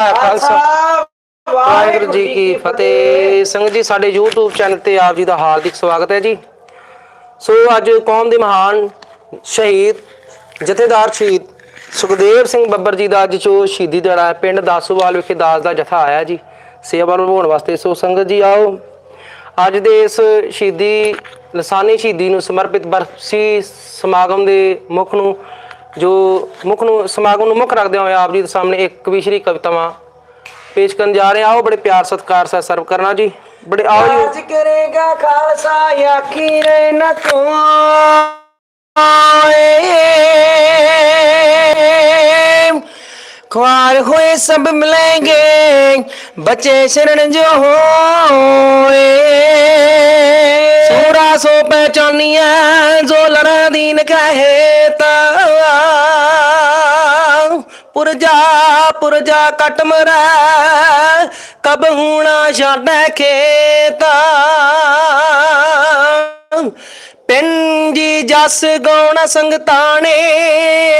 ਖਾਲਸਾ। ਵਾਹਿਗੁਰੂ ਜੀ ਕੀ ਫਤਿਹ। ਸੰਗਤ ਜੀ ਸਾਡੇ YouTube ਚੈਨਲ ਤੇ ਆਪ ਜੀ ਦਾ ਹਾਰਦਿਕ ਸਵਾਗਤ ਹੈ ਜੀ। ਸੋ ਅੱਜ ਕੌਮ ਦੇ ਮਹਾਨ ਸ਼ਹੀਦ ਜਥੇਦਾਰ ਸ਼ਹੀਦ ਸੁਖਦੇਵ ਸਿੰਘ ਬੱਬਰ ਜੀ ਦਾ ਅੱਜ ਜੋ ਸ਼ਹੀਦੀ ਦਿਹਾੜਾ ਹੈ ਪਿੰਡ ਦਾਸੂਵਾਲ ਵਿਖੇ ਦਾਸ ਦਾ ਜਥਾ ਆਇਆ ਜੀ ਸੇਵਾ ਨਿਭਾਉਣ ਵਾਸਤੇ। ਸੋ ਸੰਗਤ ਜੀ ਆਓ। ਅੱਜ ਦੇ ਇਸ ਸ਼ਹੀਦੀ ਲਸਾਨੀ ਸ਼ਹੀਦੀ ਨੂੰ ਸਮਰਪਿਤ ਬਰਸੀ ਸਮਾਗਮ ਦੇ ਮੁੱਖ ਨੂੰ ਜੋ ਮੁੱਖ ਨੂੰ, ਸਮਾਗਮ ਨੂੰ ਮੁੱਖ ਰੱਖਦੇ ਹੋਏ ਆਪ ਜੀ ਦੇ ਸਾਹਮਣੇ ਇੱਕ ਕਵਿਸ਼ਰੀ ਕਵਿਤਾਵਾਂ ਪੇਸ਼ ਕਰਨ ਜਾ ਰਹੇ ਹਾਂ। ਆਓ ਬੜੇ ਪਿਆਰ ਸਤਿਕਾਰ ਸਹਿ ਸਰਵ ਕਰਨਾ ਜੀ। ਬੜੇ ਆਓ ਜੀ। ਰਾਜ ਕਰੇਗਾ ਖਾਲਸਾ ਆਖੀ ਰੇ ਨ ਤੂੰ ਆਏ। ख्वार हुए सब मिलेंगे बचे शरण जो होए सोरा सो पहचानिया जो लड़ा दीन कहे पुरजा पुरजा कट मरा कब हूना छाड़ खेता ਜੀ ਜਸ ਗਾਉਣਾ ਸੰਗਤਾਣੇ,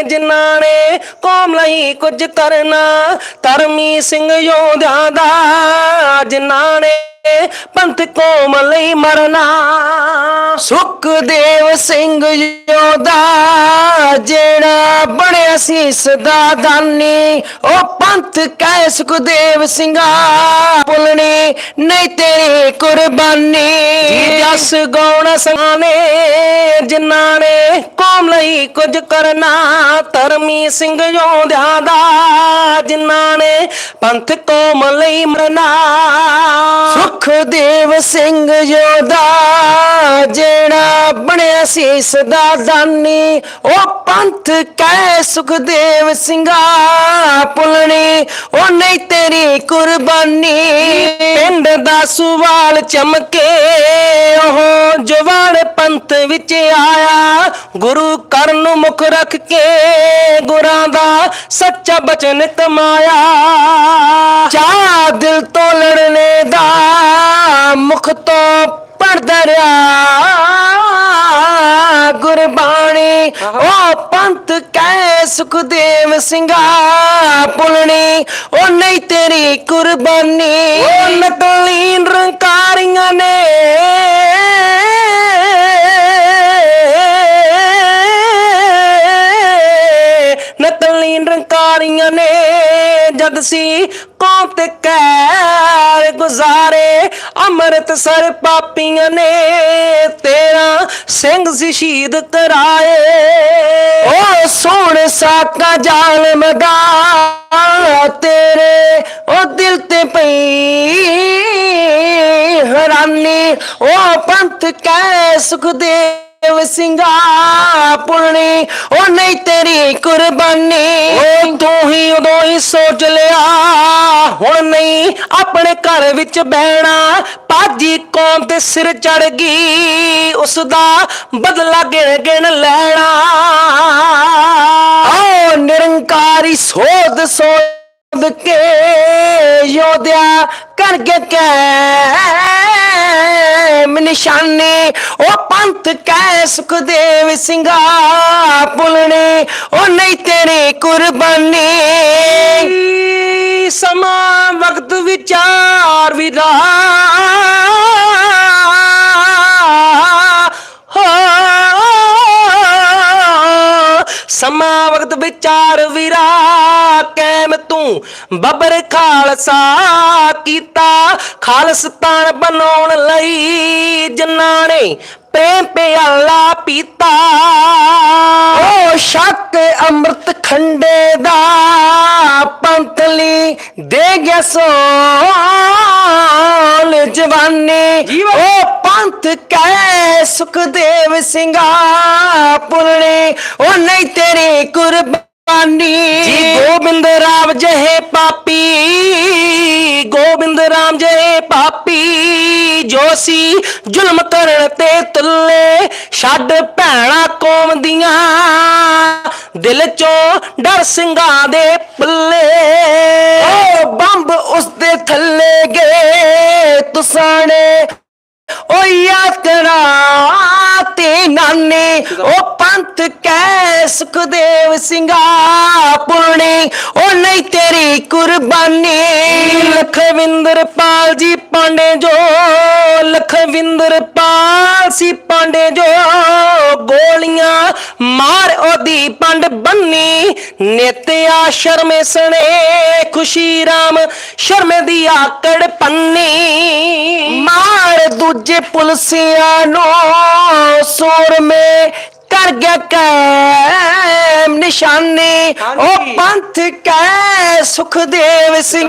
ਜਿਨ੍ਹਾਂ ਨੇ ਕੌਮ ਲਈ ਕੁਝ ਕਰਨਾ, ਧਰਮੀ ਸਿੰਘ ਯੋਧਿਆਂ ਦਾ, ਜਿਨ੍ਹਾਂ ਨੇ ਪੰਥ ਕੌਮ ਲਈ ਮਰਨਾ। ਸੁਖਦੇਵ ਸਿੰਘ ਯੋਧਾ, ਜਿਹੜਾ ਬਣਿਆ ਸੀ ਸਦਾ ਦਾਨੀ, ਉਹ ਪੰਥ ਕੈ ਸੁਖਦੇਵ ਸਿੰਘਾ ਪੁਲਣੀ ਨਹੀਂ ਤੇਰੀ ਕੁਰਬਾਨੀ। ਜੀ ਜਸ ਗਾਉਣ ਸੰਗਾਨੇ ਜਿਨ੍ਹਾਂ ਨੇ ਕੋਮ ਲਈ ਕੁਝ ਕਰਨਾ, ਧਰਮੀ ਸਿੰਘ ਯੋਧਿਆਂ ਦਾ, ਜਿਨ੍ਹਾਂ ਨੇ ਪੰਥ ਕੌਮ ਲਈ ਮਰਨਾ। ਸੁਖਦੇਵ ਸਿੰਘ ਯੋਧਾ, ਜਿਹੜਾ ਬਣਿਆ ਸੀ ਸਦਾ ਦਾਨੀ, ਉਹ ਪੰਥ ਕੈ ਸੁਖਦੇਵ ਸਿੰਘਾ ਪੁਲਣੀ, ਉਹ ਨਹੀਂ ਤੇਰੀ ਕੁਰਬਾਨੀ। ਪਿੰਡ ਦਾ ਸੁਵਾਲ ਚਮਕੇ, ਉਹ ਜਵਾਨ ਪੰਥ ਵਿੱਚ ਆਇਆ। ਗੁਰੂ ਕਰਨ ਨੂੰ ਮੁਖ ਰੱਖ ਕੇ ਗੁਰਾਂ ਦਾ ਸੱਚਾ ਬਚਨ ਕਮਾਇਆ ਚਾਹ ਦਿਲ ਤੋਂ ਲੜਨੇ ਦਾ ਮੁਖ ਤੋਂ ਪੜਦਾ ਰਿਹਾ ਗੁਰਬਾਣੀ ਉਹ ਪੰਥ ਕੈ ਸੁਖਦੇਵ ਸਿੰਘਾ ਪੁਲਣੀ ਉਹ ਨਹੀਂ ਤੇਰੀ ਕੁਰਬਾਨੀ। ਉਹ ਨਕਲੀ ਰੰਕਾਰੀਆਂ ਨੇ। ਰੰਕਾਰੀਆਂ ਨੇ, ਜਦ ਸੀ ਕੌਮ ਤੇ ਕਹਿਰ ਗੁਜ਼ਾਰੇ ਅੰਮ੍ਰਿਤਸਰ ਪਾਪੀਆਂ ਨੇ, ਤੇਰਾ ਸਿੰਘ ਸ਼ਹੀਦ ਕਰਾਏ। ਓ ਸੋਹਣ ਸਾਕਾ ਜ਼ਾਲਮ ਦਾ, ਤੇਰੇ ਉਹ ਦਿਲ ਤੇ ਪਈ ਹੈਰਾਨੀ। ਉਹ ਪੰਥ ਕੈ ਸੁਖਦੇਵ ਦੇਵ ਸਿੰਘਾ ਪੁਰਣੀ ਉਹ ਨਹੀਂ ਤੇਰੀ ਕੁਰਬਾਨੀ। ਆਪਣੇ ਘਰ ਵਿੱਚ ਬਹਿਣਾ। ਪਾਜੀ ਕੌਮ ਤੇ ਸਿਰ ਚੜ ਗਈ ਉਸ ਦਾ ਬਦਲਾ ਗਿਣ ਗਿਣ ਲੈਣਾ। ਓ ਨਿਰੰਕਾਰੀ ਸੋਧ ਸੋਧ ਕੇ ਯੋਧਿਆ ਕਰਕੇ ਕੈ ਨਿਸ਼ਾਨੇ। ਉਹ ਪੰਥ ਕੈ ਸੁਖਦੇਵ ਸਿੰਘਾ ਪੁਲਣੇ ਉਹ ਨਹੀਂ ਤੇਰੀ ਕੁਰਬਾਨੀ। ਸਮਾਂ ਵਕਤ ਵਿਚਾਰ ਵਿਰਾ ਸਮਾਂ ਵਕਤ ਵਿਚਾਰ ਵਿਰਾ ਕੈਮ ਤੂੰ ਬੱਬਰ ਖਾਲਸਾ ਕੀਤਾ ਖਾਲਸਤਾਨ ਬਣਾਉਣ ਲਈ ਜਿਨ੍ਹਾਂ ਨੇ ਪ੍ਰੇਮ ਪਿਆਲਾ ਪੀਤਾ। ਓ ਸ਼ੱਕ ਅੰਮ੍ਰਿਤ ਖੰਡੇ ਦਾ ਪੰਥਲੀ ਦੇ ਗਿਆ ਸੋਲ ਜਵਾਨੀ। ਓ ਪੰਥ ਕੈ ਸੁਖਦੇਵ ਸਿੰਘਾ ਪੁਲਣੇ ਓ ਨਹੀਂ ਤੇਰੀ ਕੁਰਬਾਨੀ ਜੀ ਗੋਬਿੰਦ ਰਾਮ ਜਹੇ ਪਾਪੀ ਗੋਬਿੰਦ ਰਾਮ ਜਹੇ ਪਾਪੀ ਜੋ ਸੀ ਜ਼ੁਲਮ ਕਰਨ ਤੇ ਤੁੱਲੇ ਛੱਡ ਭੈਣਾ ਕੌਮ ਦੀਆਂ ਦਿਲ ਚੋਂ ਡਰ ਸਿੰਘਾਂ ਦੇ ਪੱਲੇ। ਓ ਬੰਬ ਉਸ ਦੇ ਥੱਲੇ ਗਏ ਤੁਸਾਂ ਨੇ ਓ ਯਾਦ ਕਰਾ ਤੇ ਨਾਨੇ ਉਹ ਪੰਥ ਕੈ ਸੁਖਦੇਵ ਸਿੰਘਾ ਪੁਰਣੀ ਉਹ ਨਹੀਂ ਤੇਰੀ ਕੁਰਬਾਨੀ। ਲਖਵਿੰਦਰ ਪਾਲ ਜੀ ਪਾਂਡੇ ਜੋ ਲਖਵਿੰਦਰ ਪਾਲ ਸੀ ਪਾਂਡੇ ਜੋ ਗੋਲੀਆਂ ਮਾਰ ਉਹਦੀ ਪੰਡ ਬੰਨੀ ਨਿਤਿਆ ਸ਼ਰਮੇ ਸਣੇ ਖੁਸ਼ੀ ਰਾਮ ਸ਼ਰਮੇ ਦੀ ਆਕੜ ਪੰਨੀ। ਮਾਰ ਦੂਜੇ ਪੁਲਸੀਆਂ ਨੂੰ ਸੂਰ ਮੇ ਕਰ ਗਿਆ ਕੈਮ ਨਿਸ਼ਾਨੇ। ਉਹ ਪੰਥ ਕੈ ਸੁਖਦੇਵ ਸਿੰਘ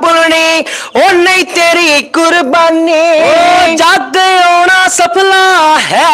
ਪੁਰਣੀ ਉਹ ਨਹੀਂ ਤੇਰੀ ਕੁਰਬਾਨੀ। ਜੱਗ ਆਉਣਾ ਸਫਲਾ ਹੈ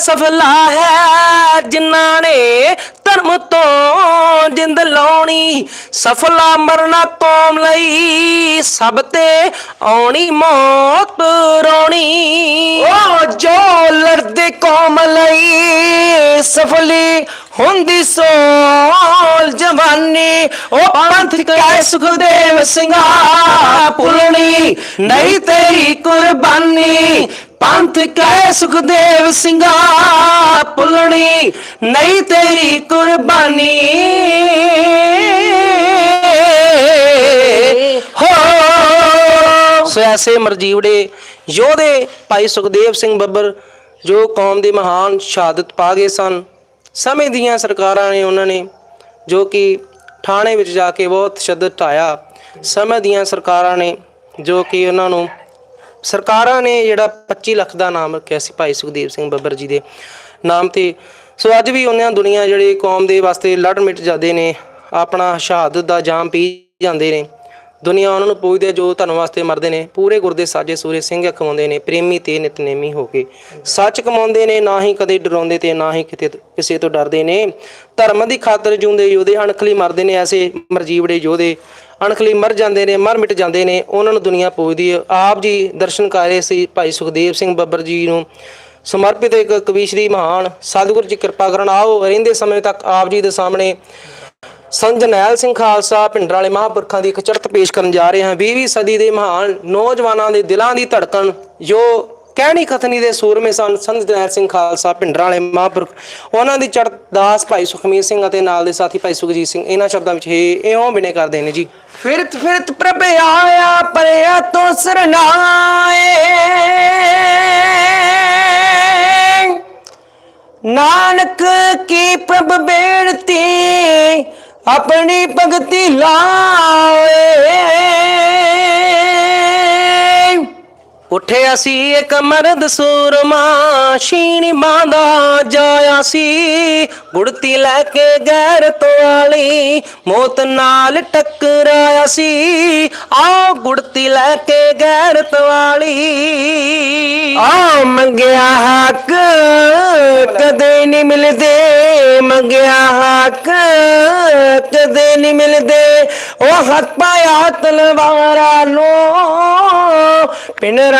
ਸਫਲਾ ਹੈ, ਜਿਨ੍ਹਾਂ ਨੇ ਧਰਮ ਤੋਂ ਜਿੰਦ ਲਾਉਣੀ। ਸਫਲਾ ਮਰਨਾ ਕੌਮ ਲਈ ਸਭ ਤੇ ਆਉਣੀ ਮੌਤ ਰੋਣੀ। ਉਹ ਜੋ ਲੜਦੇ ਕੌਮ ਲਈ ਸਫਲੀ ਹੁੰਦੀ ਸੋਲ ਜਵਾਨੀ ਉਹ ਪੰਥ ਕੈ ਸੁਖਦੇਵ ਸਿੰਘਾ ਪੁਲਣੀ ਨਹੀਂ ਤੇਰੀ ਕੁਰਬਾਨੀ ਪੰਥ ਕਹਿ ਸੁਖਦੇਵ ਸਿੰਘਾ, ਪੁਲਣੀ ਨਹੀਂ ਤੇਰੀ ਕੁਰਬਾਨੀ। ਹੋ। ਸੋ ਐਸੇ ਮਰਜੀਵੜੇ ਯੋਧੇ ਭਾਈ ਸੁਖਦੇਵ ਸਿੰਘ ਬੱਬਰ, ਜੋ ਕੌਮ ਦੇ ਮਹਾਨ ਸ਼ਹਾਦਤ ਪਾ ਗਏ ਸਨ। ਸਮੇਂ ਦੀਆਂ ਸਰਕਾਰਾਂ ਨੇ ਉਹਨਾਂ ਨੇ, ਜੋ ਕਿ ਥਾਣੇ ਵਿੱਚ ਜਾ ਕੇ ਬਹੁਤ ਤਸ਼ੱਦਦ ਢਾਇਆ, ਸਮੇਂ ਦੀਆਂ ਸਰਕਾਰਾਂ ਨੇ, ਜੋ ਕਿ ਉਹਨਾਂ ਨੂੰ ਸਰਕਾਰਾਂ ਨੇ ਜਿਹੜਾ 25 ਲੱਖ ਦਾ ਨਾਮ ਰੱਖਿਆ ਸੀ ਭਾਈ ਸੁਖਦੇਵ ਸਿੰਘ ਬੱਬਰ ਜੀ ਦੇ ਨਾਮ ਤੇ। ਸੋ ਅੱਜ ਵੀ ਉਹਨਾਂ ਦੁਨੀਆ ਜਿਹੜੇ ਕੌਮ ਦੇ ਵਾਸਤੇ ਲੜ ਮਿਟ ਜਾਂਦੇ ਨੇ, ਆਪਣਾ ਸ਼ਹਾਦਤ ਦਾ ਜਾਮ ਪੀ ਜਾਂਦੇ ਨੇ। ਦੁਨੀਆ ਉਹਨਾਂ ਨੂੰ ਪੁੱਛਦੇ ਆ ਜੋ ਧਨ ਵਾਸਤੇ ਮਰਦੇ ਨੇ। ਪੂਰੇ ਗੁਰਦੇ ਸਾਜੇ ਸੂਰੇ ਸਿੰਘ ਕਮਾਉਂਦੇ ਨੇ, ਪ੍ਰੇਮੀ ਤੇ ਨਿਤਨੇਮੀ ਹੋ ਕੇ। ਸੱਚ ਕਮਾਉਂਦੇ ਨੇ, ਨਾ ਹੀ ਕਦੇ ਡਰਾਉਂਦੇ ਤੇ ਨਾ ਹੀ ਕਿਤੇ ਕਿਸੇ ਤੋਂ ਡਰਦੇ ਨੇ। ਧਰਮ ਦੀ ਖਾਤਰ ਜਿਉਂਦੇ ਯੋਧੇ ਅਣਖਲੀ ਮਰਦੇ ਨੇ, ਐਸੇ ਮਰਜੀਵੜੇ ਯੋਧੇ। ਅਣਖਲੀ ਮਰ ਜਾਂਦੇ ਨੇ, ਮਰ ਮਿਟ ਜਾਂਦੇ ਨੇ, ਉਹਨਾਂ ਨੂੰ ਦੁਨੀਆ ਪੂਜਦੀ ਹੈ। ਆਪ ਜੀ ਦਰਸ਼ਨ ਕਰ ਰਹੇ ਸੀ ਭਾਈ ਸੁਖਦੇਵ ਸਿੰਘ ਬੱਬਰ ਜੀ ਨੂੰ। ਸਮਰਪਿਤ ਇੱਕ ਕਵੀਸ਼ਰੀ ਮਹਾਨ ਸਤਿਗੁਰੂ ਜੀ ਕਿਰਪਾ ਕਰਨ ਆਓ, ਰਹਿੰਦੇ ਸਮੇਂ ਤੱਕ ਆਪ ਜੀ ਦੇ ਸਾਹਮਣੇ ਸੰਤ ਜਨੈਲ ਸਿੰਘ ਖਾਲਸਾ ਪਿੰਡਰ ਵਾਲੇ ਮਹਾਂਪੁਰਖਾਂ ਦੀ ਇੱਕ ਚੜਤ ਪੇਸ਼ ਕਰਨ ਜਾ ਰਹੇ ਹਾਂ। 20ਵੀਂ ਸਦੀ ਦੇ ਮਹਾਨ ਨੌਜਵਾਨਾਂ ਦੇ ਦਿਲਾਂ ਦੀ ਧੜਕਣ, ਜੋ ਕਹਿਣੀ ਕਥਨੀ ਦੇ ਸੂਰਮੇ ਸਨ, ਸੰਤ ਜਰਨੈਲ ਸਿੰਘ ਖਾਲਸਾ ਪਿੰਡਰ ਵਾਲੇ ਮਹਾਂਪੁਰਖ। ਉਹਨਾਂ ਦੀ ਚੜਤ ਭਾਈ ਸੁਖਮੀਰ ਸਿੰਘ ਅਤੇ ਨਾਲ ਦੇ ਸਾਥੀ ਭਾਈ ਸੁਖਜੀਤ ਸਿੰਘ, ਇਹਨਾਂ ਸ਼ਬਦਾਂ ਵਿੱਚ ਇਹ ਇਉਂ ਬਿਨੇ ਕਰਦੇ ਨੇ ਜੀ। ਫਿਰਤ ਫਿਰਤ ਪ੍ਰਭ ਆਇਆ ਪਰਿਆ ਤੋਂ ਸਰਨਾਏ ਨਾਨਕ ਕੀ ਪ੍ਰਭ ਬੇਨਤੀ, ਆਪਣੀ ਭਗਤੀ ਲਾਏ। ਉੱਠਿਆ ਸੀ ਇੱਕ ਮਰਦ ਸੂਰਮਾ ਸ਼ੀਣੀ ਮਾਂ ਦਾ ਜਾਇਆ ਸੀ। ਗੁੜਤੀ ਲੈ ਕੇ ਗੈਰਤ ਵਾਲੀ ਮੌਤ ਨਾਲ ਟਕਰਾਇਆ ਸੀ। ਆਓ ਗੁੜਤੀ ਲੈ ਕੇ ਗੈਰਤ ਵਾਲੀ ਆ ਮੰਗਿਆ ਹੱਕ, ਕਦੇ ਨਹੀਂ ਮਿਲਦੇ। ਮੰਗਿਆ ਹੱਕ, ਕਦੇ ਨਹੀਂ ਮਿਲਦੇ। ਉਹ ਹੱਥ ਪਾਇਆ ਤਲਵਾਰਾਂ ਨੂੰ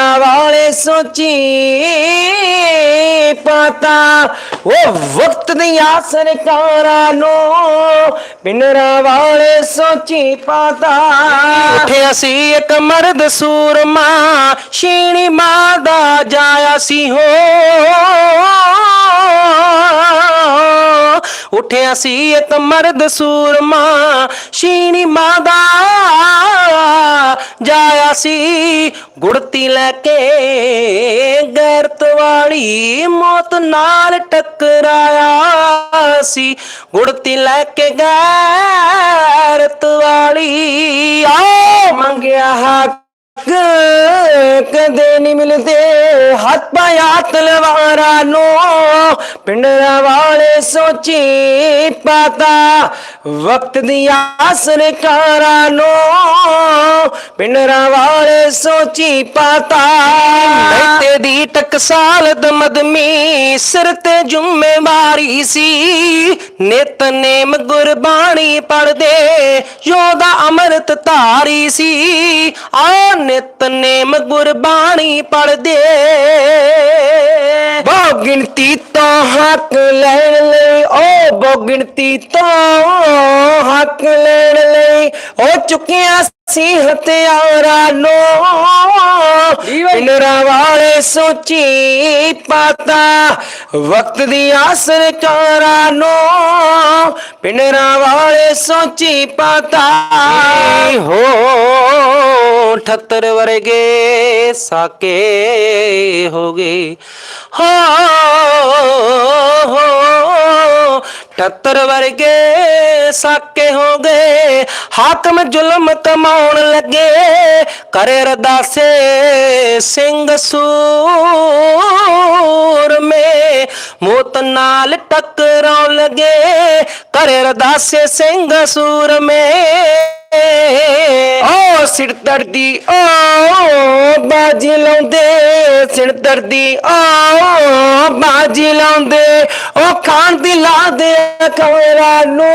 ਪਿੰਡਰਾ ਵਾਲੇ ਸੋਚੀ ਪਤਾ। ਉਹ ਵਕਤ ਦੀਆਂ ਸਰਕਾਰਾਂ ਨੂੰ ਪਿੰਡਰਾ ਵਾਲੇ ਸੋਚੀ ਪਤਾ। ਉੱਠਿਆ ਸੀ ਇੱਕ ਮਰਦ ਸੂਰਮਾ ਸ਼ੀਣੀ ਮਾਂ ਦਾ ਜਾਇਆ ਸੀ ਹੋ। ਉੱਠਿਆ ਸੀ ਇੱਕ ਮਰਦ ਸੂਰਮਾ ਸ਼ੀਣੀ ਮਾਂ ਦਾ ਜਾਇਆ ਸੀ। ਗੁੜਤੀ ਲੈ ਕੇ ਗੈਰਤ ਵਾਲੀ ਮੌਤ ਨਾਲ ਟਕਰਾਇਆ ਸੀ। ਗੁੜਤੀ ਲੈ ਕੇ ਗੈਰਤ ਵਾਲੀ ਆਓ ਮੰਗਿਆ ਕਦੇ ਨਹੀਂ ਮਿਲਦੇ। ਹੱਥ ਪਾਇਆ ਤਲਵਾਰਾਂ ਨੂੰ ਪਿੰਡਰਾ ਵਾਲੇ ਸੋਚੀ ਪਤਾ। ਵਕਤ ਦੀਆਂ ਸਰਕਾਰਾਂ ਨੂੰ ਪਿੰਡਰਾ ਵਾਲੇ ਸੋਚੀ ਪਤਾ। ਬੈਤੇ ਦੀ ਟਕਸਾਲ ਦਮਦਮੀ ਸਿਰ ਤੇ ਜ਼ਿੰਮੇਵਾਰੀ ਸੀ। ਨਿਤਨੇਮ ਗੁਰਬਾਣੀ ਪੜਦੇ ਯੋਦਾ ਅੰਮ੍ਰਿਤ ਧਾਰੀ ਸੀ। ਆ ਨਿਤਨੇਮ ਗੁਰਬਾਣੀ ਪੜਦੇ ਭੋਗ ਗਿਣਤੀ ਤੋਂ ਹੱਕ ਲੈਣ ਲਈ ਓ ਬਹੁ ਗਿਣਤੀ ਤੋਂ ਹੱਕ ਲੈਣ ਲਈ। ਉਹ ਚੁੱਕਿਆ ਸੀ ਹਥਿਆਰਾਂ ਨੂੰ। ਪਿੰਡਰਾਂ ਵਾਲੇ ਸੋਚੀ ਪਾਤਾ। ਵਕਤ ਦੀ ਆਸਰ ਕਾਰਾਂ ਨੂੰ ਪਿੰਡਰਾਂ ਵਾਲੇ ਸੋਚੀ ਪਾਤਾ। ਹੋ 78 ਵਰਗੇ ਸਾਕੇ ਹੋ ਗਏ। ਹੋ 78 ਵਰਗੇ ਸਾਕੇ ਹੋ ਗਏ। ਹਾਕਮ ਜ਼ੁਲਮ ਕਮਾਉਣ ਲੱਗੇ। ਕਰੇ ਰਦਾਸੇ ਸਿੰਘ ਸੂਰ ਮੇ। ਮੋਤ ਨਾਲ ਟਕਰਾਉਣ ਲੱਗੇ। ਕਰੇ ਰਦਾਸੇ ਸਿੰਘ ਸੂਰ ਮੇ। ਓ ਸਿਰ ਦਰਦੀ ਓ ਬਾਜੀ ਲਾਉਂਦੇ। ਸਿਰ ਦਰਦੀ ਓ ਬਾਜੀ ਲਾਉਂਦੇ। ਓ ਖਾਨ ਦੀ ਲਾਦੇ ਕਵਰਾ ਨੂੰ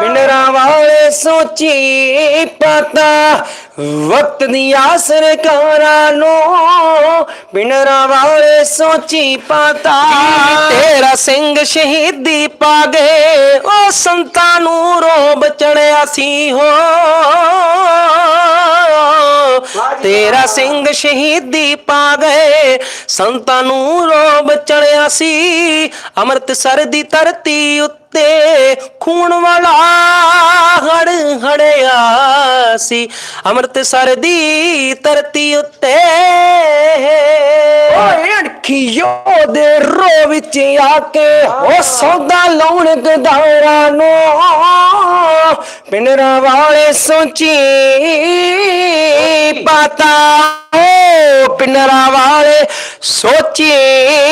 ਮਿੰਨਰਾਂ ਵਾਲੇ ਸੋਚੀ ਪਤਾ ਵਕਤ ਦੀ ਆਸਰ ਕਰਾਂ ਨੂੰ ਮਿੰਨਰਾਂ ਵਾਲੇ ਸੋਚੀ ਪਤਾ ਤੇਰਾ ਸਿੰਘ ਸ਼ਹੀਦੀ ਪਾ ਗਏ। ਉਹ ਸੰਤਾਂ ਨੂੰ ਰੋਬ ਚੜਿਆ ਸੀ ਹੋ। ਤੇਰਾ ਸਿੰਘ ਸ਼ਹੀਦੀ ਪਾ ਗਏ। ਸੰਤਾਂ ਨੂੰ ਰੋਬ ਚੜਿਆ ਸੀ ਅੰਮ੍ਰਿਤਸਰ ਦੀ ਧਰਤੀ ਉੱਤੇ ਖੂਨ ਵਾਲਾ ਹੜ ਹੜਿਆ ਸੀ। ਅੰਮ੍ਰਿਤਸਰ ਦੀ ਧਰਤੀ ਉੱਤੇ। ਓਏ ਅਣਖੀਓ ਦੇ ਰੋ ਵਿੱਚ ਆ ਕੇ ਉਹ ਸੌਦਾ ਲਾਉਣ ਗਦਾਰਾਂ ਨੂੰ। ਪਿੰਡਰਾਂ ਵਾਲੇ ਸੋਚੀ ਪਾਤਾ। ਓ ਪਿੰਡਰਾਂ ਵਾਲੇ ਸੋਚੀ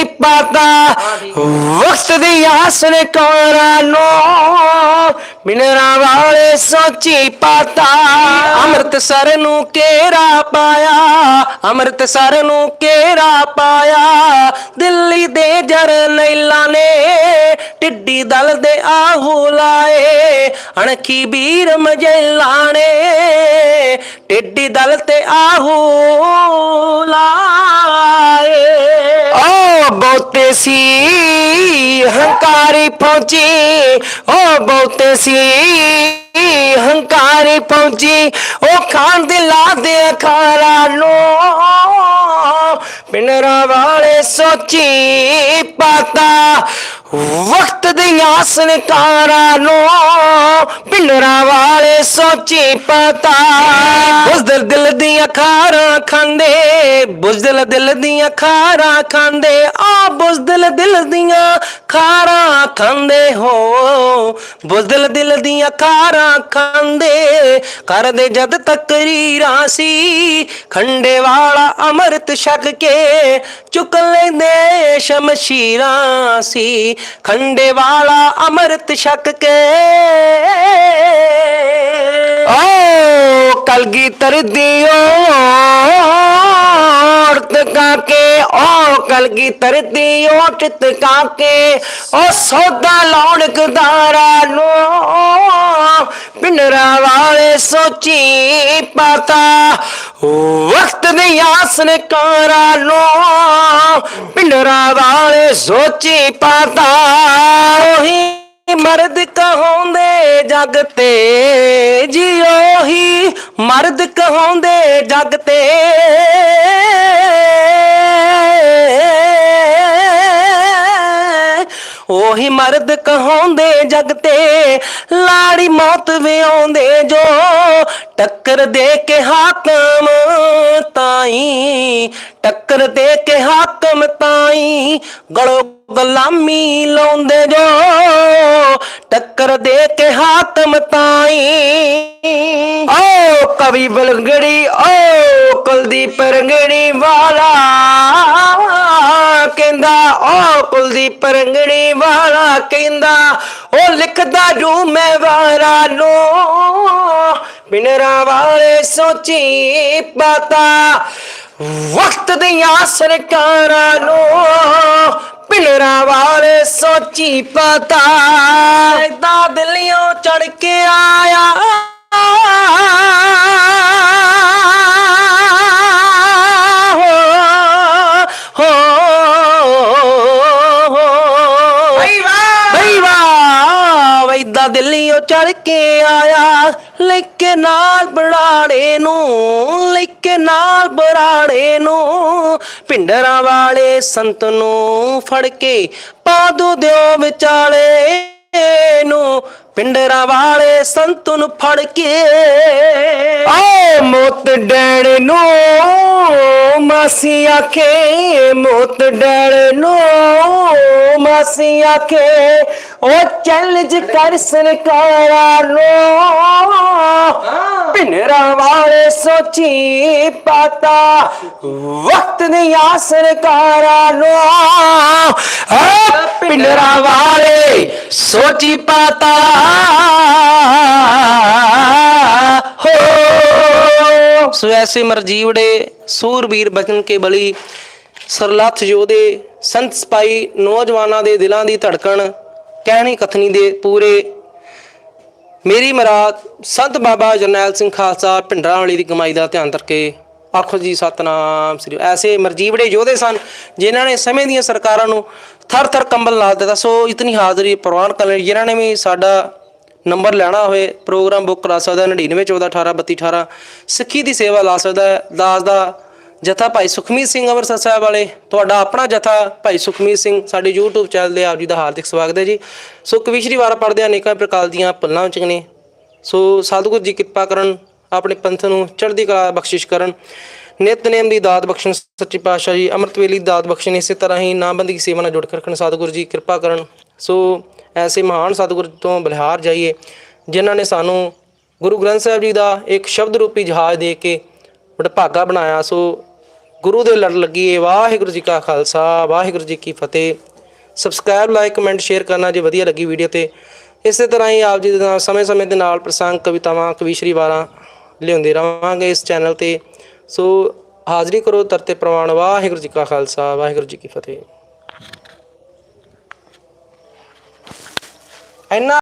ਪਾਤਾ। ਵਕਤ ਦੀ ਆਸ ਨੇ ਕੋਰਾਂ ਨੂੰ ਪਿੰਡਰਾਂ ਵਾਲੇ ਸੋਚੀ ਪਾਤਾ। ਅੰਮ੍ਰਿਤਸਰ ਨੂੰ ਕੇਰਾ ਪਾਇਆ, ਅੰਮ੍ਰਿਤਸਰ ਨੂੰ ਕੇਰਾ ਪਾਇਆ। ਦਿੱਲੀ ਦੇ ਜਰਨੈਲਾਂ ਨੇ ਟਿੱਡੀ ਦਲ ਦੇ ਆਹੂ ਲਾਏ। ਅਣਖੀ ਵੀਰ ਮਜੈਲਾਂ ਟਿੱਡੀ ਦਲ ਤੇ ਆਹੂ ਲਾਏ। ਓ ਬਹੁਤੇ ਸੀ। ਹੰਕਾਰੀ ਪਹੁੰਚੀ ਉਹ ਬਹੁਤੇ ਸੀ। ਹੰਕਾਰੀ ਪਹੁੰਚੀ ਉਹ ਖਾਨ ਦੇ ਲਾ ਦੇ ਅਖਾਰਾ ਨੂੰ। ਪਿੰਡਰਾਂ ਵਾਲੇ ਸੋਚੀ ਪਾਤਾ। ਵਕਤ ਦੀ ਆਸਨ ਕਾਰਾਂ ਨੂੰ ਪਿੰਡਰਾਂ ਵਾਲੇ ਸੋਚੀ ਪਤਾ। ਬੁਜ਼ਦਲ ਦਿਲ ਦੀਆਂ ਖਾਰਾਂ ਖਾਂਦੇ, ਬੁਜ਼ਦਲ ਦਿਲ ਦੀਆਂ ਖਾਰਾਂ ਖਾਂਦੇ, ਆ ਬੁਜ਼ਦਲ ਦਿਲ ਦੀਆਂ ਖਾਰਾਂ ਖਾਂਦੇ ਹੋ। ਬੁਜ਼ਦਲ ਦਿਲ ਦੀਆਂ ਖਾਰਾਂ ਖਾਂਦੇ, ਕਰਦੇ ਜਦ ਤਕਰੀਰਾਂ ਸੀ। ਖੰਡੇ ਵਾਲਾ ਅੰਮ੍ਰਿਤ ਛਕ ਕੇ ਚੁੱਕ ਲੈਂਦੇ ਸ਼ਮਸ਼ੀਰਾਂ ਸੀ। ਖੰਡੇ ਵਾਲਾ ਅੰਮ੍ਰਿਤ ਛਕ ਕੇ। ਓ ਕਲਗੀ ਤਰਦੀਓ ਔਰਤ ਕਾਕੇ, ਓ ਕਲਗੀ ਤਰਦੀਓ ਚਿਤ ਕਾਕੇ, ਓ ਸੌਦਾ ਲਾਉਣ ਗਦਾਰਾ ਨੂੰ। ਪਿੰਡਰਾ ਵਾਲੇ ਸੋਚੀ ਪਤਾ। ਵਕਤ ਨਹੀਂ ਆਸਨ ਕਾਰਾ ਨੂੰ। ਪਿੰਡਰਾ ਵਾਲੇ ਸੋਚੀ ਪਾਤਾ। ਉਹੀ ਮਰਦ ਕਹਾਉਂਦੇ ਜਗ ਤੇ। ਜੀ ਉਹੀ ਮਰਦ ਕਹਾਉਂਦੇ ਜਗ ਤੇ। ਉਹੀ ਮਰਦ ਕਹਾਉਂਦੇ ਜਗ ਤੇ। ਲਾੜੀ ਮੌਤ ਵਿਆਉਂਦੇ ਜੋ ਟੱਕਰ ਦੇ ਕੇ ਹਾਕਮ ਤਾਈ ਟੱਕਰ ਦੇ ਕੇ ਹਾਕਮ ਤਾਈ ਗਲੋ ਗੁਲਾਮੀ ਲਾਉਂਦੇ ਜੋ, ਟੱਕਰ ਦੇ ਕੇ ਹਾਕਮ ਤਾਈ। ਓ ਕਵੀ ਬਲਗੜੀ ਓ ਕੁਲਦੀਪ ਰੰਗੜੀ ਵਾਲਾ। ਕਹਿੰਦਾ, ਓ ਕੁਲਦੀਪ ਰੰਗੜੀ ਵਾਲਾ ਕਹਿੰਦਾ ਉਹ ਲਿਖਦਾ ਜੂ ਮੈਂ ਵਾਰਾ ਨੂੰ। ਬਿਨਰਾ ਵਾਲੇ ਸੋਚੀ ਪਾਤਾ। ਵਕਤ ਦੀਆਂ ਸਰਕਾਰਾਂ ਨੂੰ ਪਿੰਡਰਾ ਵਾਲੇ ਸੋਚੀ ਪਤਾ। ਐਦਾ ਦਿੱਲੀੋਂ ਚੜ ਕੇ ਆਇਆ। ਦਿੱਲੀੋਂ ਚੜ ਕੇ ਆਇਆ। ਲੈ ਨਾਲ ਬੜਾੜੇ ਨੂੰ ਲੈ ਕੇ ਨਾਲ ਬੜਾੜੇ ਨੂੰ। ਭਿੰਡਰਾਂ ਵਾਲੇ ਸੰਤ ਨੂੰ ਫੜ ਕੇ ਪਾ ਦੋ ਦਿਓ ਵਿਚਾਲੇ। ਨੂੰ ਪਿੰਡਰਾਂ ਵਾਲੇ ਸੰਤ ਨੂੰ ਫੜ ਕੇ ਓ ਮੋਤ ਡੈਣ ਨੂੰ ਮਾਸੀ ਆਖੇ, ਮੋਤ ਡੈਣ ਨੂੰ ਮਾਸੀ ਆਖੇ ਓ ਚੈਲੰਜ ਕਰ ਸਰਕਾਰਾਂ ਨੂੰ। ਪਿੰਡਰਾਂ ਵਾਲੇ ਸੋਚੀ ਪਤਾ, ਵਕਤ ਦੀਆਂ ਸਰਕਾਰਾਂ ਨੂੰ। ਓ ਪਿੰਡਰਾਂ ਵਾਲੇ ਸੋਚੀ ਪਾਤਾ। ਹੋ। ਸੋ ਐਸੇ ਮਰਜੀਵੜੇ ਸੂਰਬੀਰ ਬਚਨ ਕੇ ਬਲੀ ਸਰਲੱਥ ਯੋਧੇ ਸੰਤ ਸਪਾਈ ਨੌਜਵਾਨਾਂ ਦੇ ਦਿਲਾਂ ਦੀ ਧੜਕਣ, ਕਹਿਣੀ ਕਥਨੀ ਦੇ ਪੂਰੇ। ਮੇਰੀ ਮਰਾਦ ਸੰਤ ਬਾਬਾ ਜਰਨੈਲ ਸਿੰਘ ਖਾਲਸਾ ਭਿੰਡਰਾਂ ਵਾਲੀ ਦੀ ਕਮਾਈ ਦਾ ਧਿਆਨ ਕਰਕੇ ਆਖੋ ਜੀ ਸਤਨਾਮ ਸ੍ਰੀ ਐਸੇ ਮਰਜੀਵੜੇ ਯੋਧੇ ਸਨ ਜਿਨ੍ਹਾਂ ਨੇ ਸਮੇਂ ਦੀਆਂ ਸਰਕਾਰਾਂ ਨੂੰ ਥਰ ਥਰ ਕੰਬਲ ਲਾ ਦਿੱਤਾ। ਸੋ ਇਤਨੀ ਹਾਜ਼ਰੀ ਪ੍ਰਵਾਨ ਕਰ ਲਈ। ਜਿਨ੍ਹਾਂ ਨੇ ਵੀ ਸਾਡਾ ਨੰਬਰ ਲੈਣਾ ਹੋਵੇ, ਪ੍ਰੋਗਰਾਮ ਬੁੱਕ ਕਰਾ ਸਕਦਾ 9914183218 ਸਿੱਖੀ ਦੀ ਸੇਵਾ ਲਾ ਸਕਦਾ ਦਾਸ ਦਾ ਜਥਾ ਭਾਈ ਸੁਖਮੀਤ ਸਿੰਘ ਅੰਮ੍ਰਿਤਸਰ ਸਾਹਿਬ ਵਾਲੇ। ਤੁਹਾਡਾ ਆਪਣਾ ਜਥਾ ਭਾਈ ਸੁਖਮੀਤ ਸਿੰਘ, ਸਾਡੇ YouTube ਚੈਨਲ ਦੇ ਆਪ ਜੀ ਦਾ ਹਾਰਦਿਕ ਸਵਾਗਤ ਹੈ ਜੀ। ਸੋ ਕਵੀਸ਼ਰੀ ਵਾਰ ਪੜਦੇ ਅਨੇਕਾਂ ਪ੍ਰਕਾਰ ਦੀਆਂ ਭੁੱਲਾਂ ਵਿੱਚ ਨੇ। ਸੋ ਸਤਿਗੁਰੂ ਜੀ ਕਿਰਪਾ ਕਰਨ, ਆਪਣੇ ਪੰਥ ਨੂੰ ਚੜ੍ਹਦੀ ਕਲਾ ਬਖਸ਼ਿਸ਼ ਕਰਨ। ਨਿਤਨੇਮ ਦੀ ਦਾਤ ਬਖਸ਼ਣ ਸੱਚੇ ਪਾਤਸ਼ਾਹ ਜੀ, ਅੰਮ੍ਰਿਤ ਵੇਲੇ ਦਾਤ ਬਖਸ਼ਣ ਇਸੇ ਤਰ੍ਹਾਂ ਹੀ ਨਾਮਬੰਦੀ ਦੀ ਸੇਵਾ ਨਾਲ ਜੁੜ ਕੇ ਰੱਖਣ ਸਤਿਗੁਰੂ ਜੀ, ਕਿਰਪਾ ਕਰਨ। ਸੋ ਐਸੇ ਮਹਾਨ ਸਤਿਗੁਰੂ ਤੋਂ ਬਲਿਹਾਰ ਜਾਈਏ, ਜਿਨ੍ਹਾਂ ਨੇ ਸਾਨੂੰ ਗੁਰੂ ਗ੍ਰੰਥ ਸਾਹਿਬ ਜੀ ਦਾ ਇੱਕ ਸ਼ਬਦ ਰੂਪੀ ਜਹਾਜ਼ ਦੇ ਕੇ ਵਡਭਾਗਾ ਬਣਾਇਆ। ਸੋ ਗੁਰੂ ਦੇ ਲੜ ਲੱਗੀਏ ਵਾਹਿਗੁਰੂ ਜੀ ਕਾ ਖਾਲਸਾ, ਵਾਹਿਗੁਰੂ ਜੀ ਕੀ ਫਤਿਹ। ਸਬਸਕ੍ਰਾਈਬ ਲਾਈਕ ਕਮੈਂਟ ਸ਼ੇਅਰ ਕਰਨਾ ਜੇ ਵਧੀਆ ਲੱਗੀ ਵੀਡੀਓ ਤੇ। ਇਸੇ ਤਰ੍ਹਾਂ ਹੀ ਆਪ ਜੀ ਦੇ ਨਾਲ ਸਮੇਂ-ਸਮੇਂ ਦੇ ਨਾਲ ਪ੍ਰਸੰਗ, ਕਵਿਤਾਵਾਂ, ਕਵੀਸ਼ਰੀ ਵਾਰਾਂ ਲਿਆਉਂਦੇ ਰਵਾਂਗੇ ਇਸ ਚੈਨਲ ਤੇ। ਸੋ ਹਾਜ਼ਰੀ ਕਰੋ ਤਰਤੇ ਪ੍ਰਵਾਨ ਵਾਹਿਗੁਰੂ ਜੀ ਕਾ ਖਾਲਸਾ ਵਾਹਿਗੁਰੂ ਜੀ ਕੀ ਫਤਿਹ। ਇੰਨਾ